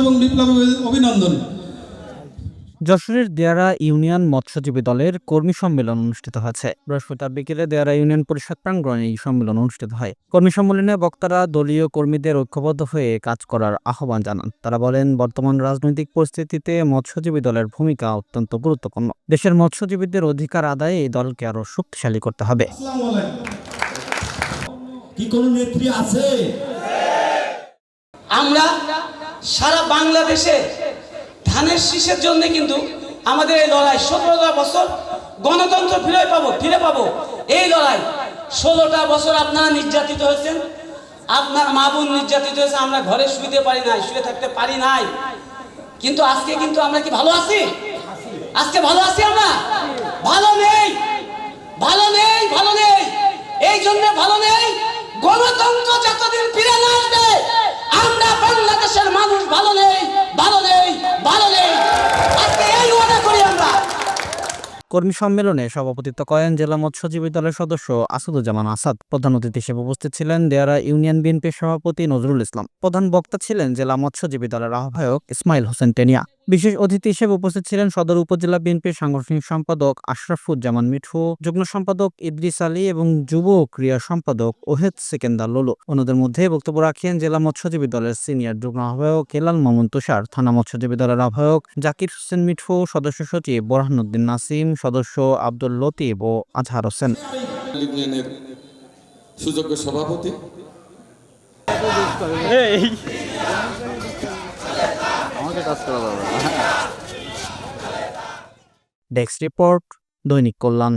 এবং বিপ্লবী অভিনন্দন। যশোরের দেয়ারা ইউনিয়ন মৎস্যজীবী দলের কর্মী সম্মেলন অনুষ্ঠিত হয়েছে। বৃহস্পতিবার বিকেলে দেয়ারা ইউনিয়ন পরিষদ প্রাঙ্গণে এই সম্মেলন অনুষ্ঠিত হয়। কর্মী সম্মেলনে বক্তারা দলীয় কর্মীদের ঐক্যবদ্ধ হয়ে কাজ করার আহ্বান জানান। তারা বলেন বর্তমান রাজনৈতিক পরিস্থিতিতে মৎস্যজীবী দলের ভূমিকা অত্যন্ত গুরুত্বপূর্ণ। দেশের মৎস্যজীবীদের অধিকার আদায়ে এই দলকে আরও শক্তিশালী করতে হবে। কি কোন নেত্রী আছে? আমরা সারা বাংলাদেশে ধানের শীষের জন্য কিন্তু আমাদের এই লড়াই, সতেরোটা বছর গণতন্ত্র ফিরে পাবো ফিরে পাবো। এই লড়াই ষোলোটা বছর আপনারা নির্যাতিত হয়েছেন, আপনার মা বোন নির্যাতিত হয়েছে, আমরা ঘরে শুইতে পারি নাই, শুয়ে থাকতে পারি নাই। কিন্তু আজকে কিন্তু আমরা কি ভালো আছি? আজকে ভালো আছি আমরা? ভালো নেই ভালো নেই ভালো নেই। এই জন্য ভালো নেই, গণতন্ত্র যতদিন ফিরে না আসবে, আমরা বাংলাদেশের মানুষ ভালো নেই ভালো নেই ভালো নেই আজকে এই ওয়াদা করি আমরা কর্মী সম্মেলনে সভাপতিত্ব করেন জেলা মৎস্যজীবী দলের সদস্য আসাদুজ্জামান আসাদ। প্রধান অতিথি হিসেবে উপস্থিত ছিলেন দেয়ারা ইউনিয়ন বিএনপির সভাপতি নজরুল ইসলাম। প্রধান বক্তা ছিলেন জেলা মৎস্যজীবী দলের আহ্বায়ক ইসমাইল হোসেন টেনিয়া। বিশেষ অতিথি হিসেবে উপস্থিত ছিলেন সদর উপজেলা বিএনপির সাংগঠনিক সম্পাদক আশরাফুজ্জামান মিঠু, যুগ্ম সম্পাদক ইদ্রিস আলী এবং যুব ক্রিয়া সম্পাদক ওহেদ সেকেন্দার লোলো। অন্যদের মধ্যে বক্তব্য রাখেন জেলা মৎস্যজীবী দলের সিনিয়র যুগ্ম আহ্বায়ক কেলাল মামুন তুষার, থানা মৎস্যজীবী দলের আহ্বায়ক জাকির হোসেন মিঠু, সদস্য সচিব বোরহানুদ্দিন নাসিম, সদস্য আব্দুল লতিফ ও আজহার হোসেন। সভাপতি ডেস্ক রিপোর্ট দৈনিক কল্যাণ।